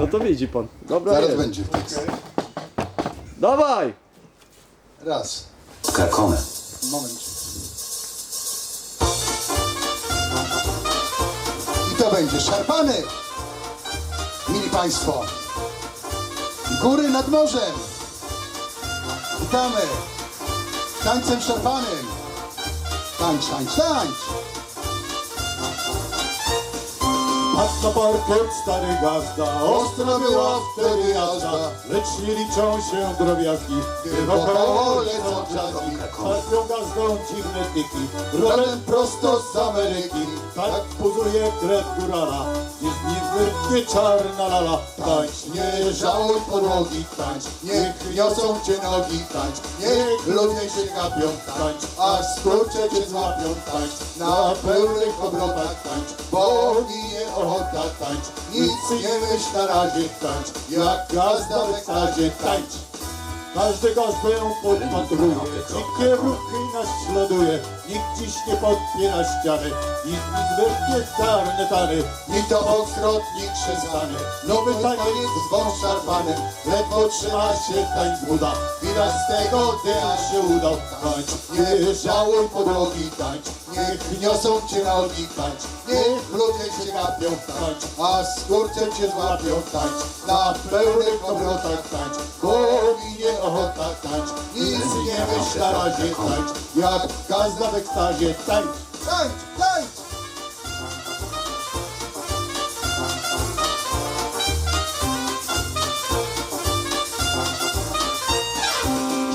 No to widzi pan. Dobra Zaraz jest. będzie tekst. Dawaj! Raz. Skakone. Moment. I to będzie szarpany. Mili Państwo. Góry nad morzem. Witamy. Tańcem szarpanym. Tańcz, tańcz, tańcz. Patrz na parkiet, stary gazda, ostra była wtedy jazda, lecz nie liczą się drobiazgi, gdy wokoło lecą drzazgi. Parkią gazdą dziwne tyki, rolem prosto z Ameryki, tak pozuje krew górala, jest niezwykle czarna lala. Tańcz, nie żałuj podłogi, tańcz, niech niosą cię nogi, tańcz, niech ludzie się gapią, tańcz, a skurcze cię złapią, tańcz, na pełnych obrotach. Tańcz, bo minie ochota tańcz, nic nie myśl na razie tańcz, jak gazda w ekstazie tańcz. Każdy gazdę podpatruje, dzikie ruchy naśladuje, nikt dziś nie podpiera ściany, nikt nic weźmie czarne tany, ni to ni krzesany. Nowy taniec z wąż szarpanym, ledwo trzyma się tańc buda, widać z tego dnia się udał. Tańcz, nie żałuj podłogi, tańcz, niech niosą cię nogi, tańcz, niech ludzie się gapią, tańcz, a skurcze cię złapią, tańcz, na pełnych obrotach tańcz, bo minie ochota tańcz, nic nie myśl na razie tańcz, jak gazda w ekstazie tańcz.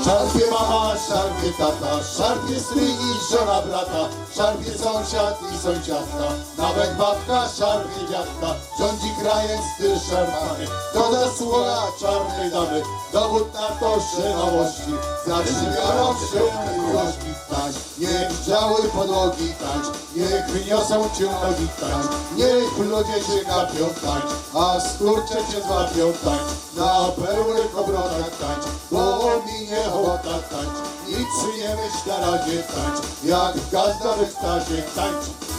Szarpie mama, szarpie tata, szarpie stryj i żona brata, szarpie sąsiad i sąsiadka, nawet babka szarpie dziadka, rządzi krajem styl szarpany, to zasługa czarnej damy, dowód na to, że nowości zatrzymają się miłości. Tańcz, niech żałuj podłogi tańcz, niech niosą cię nogi tańcz, niech ludzie się gapią tańcz, a skurcze cię złapią tańcz, na pełnych obrotach tańcz, bo minie ochota tańcz, nic nie myśl na razie tańcz, jak gazda ekstazie tańcz.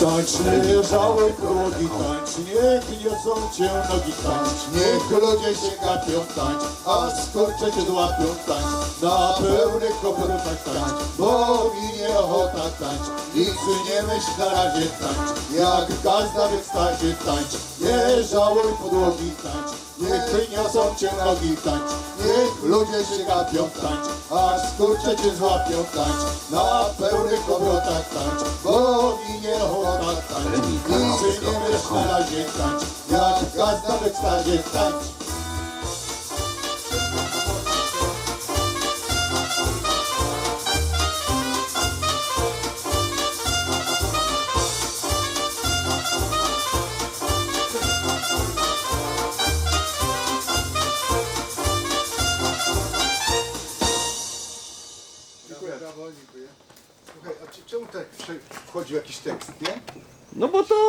Tańcz, nie żałuj podłogi, tańcz, niech niosą cię nogi, tańcz, niech ludzie się gapią, tańcz, a skurcze cię złapią, tańcz, na pełnych obrotach tańcz, bo minie ochota tańcz, nic nie myśl na razie tańcz, jak gazda w ekstazie tańcz, nie żałuj podłogi, tańcz, niech niosą cię nogi, tańcz, niech ludzie się gapią, tańcz, a skurcze cię złapią, tańcz, na pełnych obrotach tańcz, bo razie tańcz, jak gazda w ekstazie tańcz. Dziękuję. Brawo, dziękuję. Słuchaj, a czy- czemu tak prze- jakiś tekst, nie? No bo to